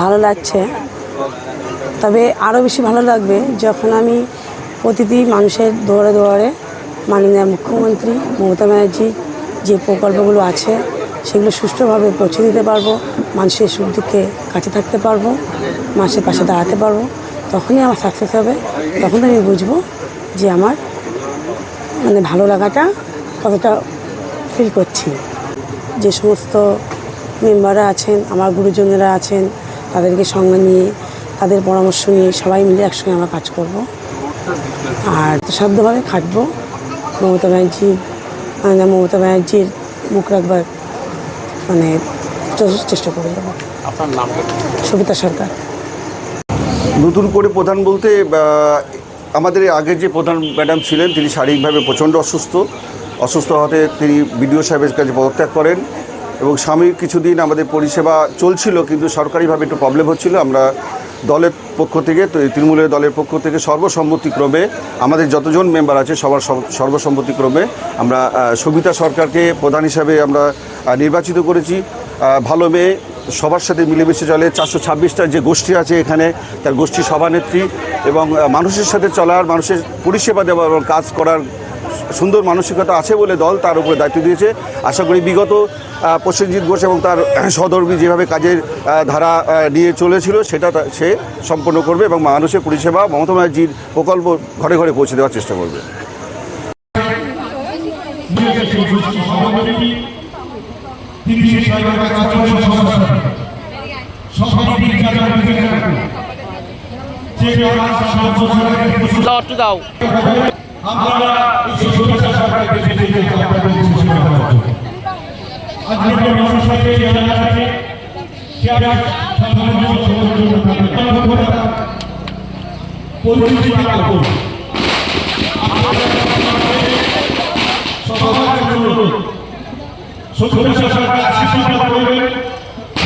ভালো লাগছে। তবে আরও বেশি ভালো লাগবে যখন আমি প্রতিটি মানুষের দুয়ারে দুয়ারে মাননীয় মুখ্যমন্ত্রী মমতা ব্যানার্জি যে প্রকল্পগুলো আছে, সেগুলো সুষ্ঠুভাবে পৌঁছে দিতে পারব, মানুষের সুখ দুঃখে কাছে থাকতে পারব, মানুষের পাশে দাঁড়াতে পারব। তখনই আমার সাকসেস হবে, তখন আমি বুঝব যে আমার মানে ভালো লাগাটা কতটা ফিল করছি। যে সমস্ত মেম্বাররা আছেন, আমার গুরুজনেরা আছেন তাদেরকে সঙ্গে নিয়ে তাদের পরামর্শ নিয়ে সবাই মিলে একসঙ্গে আমরা কাজ করব। আর সাধ্যভাবে খাটবো। মমতা ব্যানার্জি মানে মমতা ব্যানার্জির মুখ রাখবার মানে চেষ্টা করে যাব। আপনার নাম সবিতা সরকার। নতুন করে প্রধান বলতে আমাদের আগে যে প্রধান ম্যাডাম ছিলেন তিনি শারীরিকভাবে প্রচণ্ড অসুস্থ। অসুস্থ হতে তিনি বিডিও সাহেবের কাছে পদত্যাগ করেন। এবং স্বামীর কিছুদিন আমাদের পরিষেবা চলছিল, কিন্তু সরকারিভাবে একটু প্রবলেম হচ্ছিল। আমরা দলের পক্ষ থেকে, তো এই তৃণমূলের দলের পক্ষ থেকে সর্বসম্মতিক্রমে আমাদের যতজন মেম্বার আছে, সবার সব- সর্বসম্মতিক্রমে আমরা সবিতা সরকারকে প্রধান হিসাবে আমরা নির্বাচিত করেছি। ভালো মেয়ে, সবার সাথে মিলেমিশে চলে। চারশো ছাব্বিশটা যে গোষ্ঠী আছে এখানে, তার গোষ্ঠী সভানেত্রী এবং মানুষের সাথে চলার, মানুষের পরিষেবা দেওয়ার কাজ করার সুন্দর মানসিকতা আছে বলে দল তার উপরে দায়িত্ব দিয়েছে। আশা করি বিগত প্রসেনজিৎ ঘোষ এবং তার সহধর্মী যেভাবে কাজের ধারা নিয়ে চলেছিল সেটা তা- সে সম্পন্ন করবে এবং মানুষের পরিষেবা মমতা ব্যানার্জির প্রকল্প ঘরে ঘরে পৌঁছে দেওয়ার চেষ্টা করবে। দাও। আমরা এই শুভেচ্ছা সরকারকে দিতে চাই আপনাদের ঘোষণা করার জন্য আজকে মানুষের সাথে যারা আছে যারা সাধারণ পরিচিতি লাভ করুন সবার অনুরোধ শুভেচ্ছা সরকার আশীর্বাদ করবেন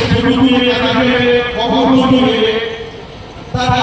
সেগুলি এলাকাকে অবগত হয়ে তার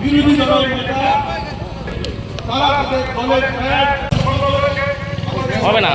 বিরোধী দলের নেতা তারা তাদের দলের হবে না।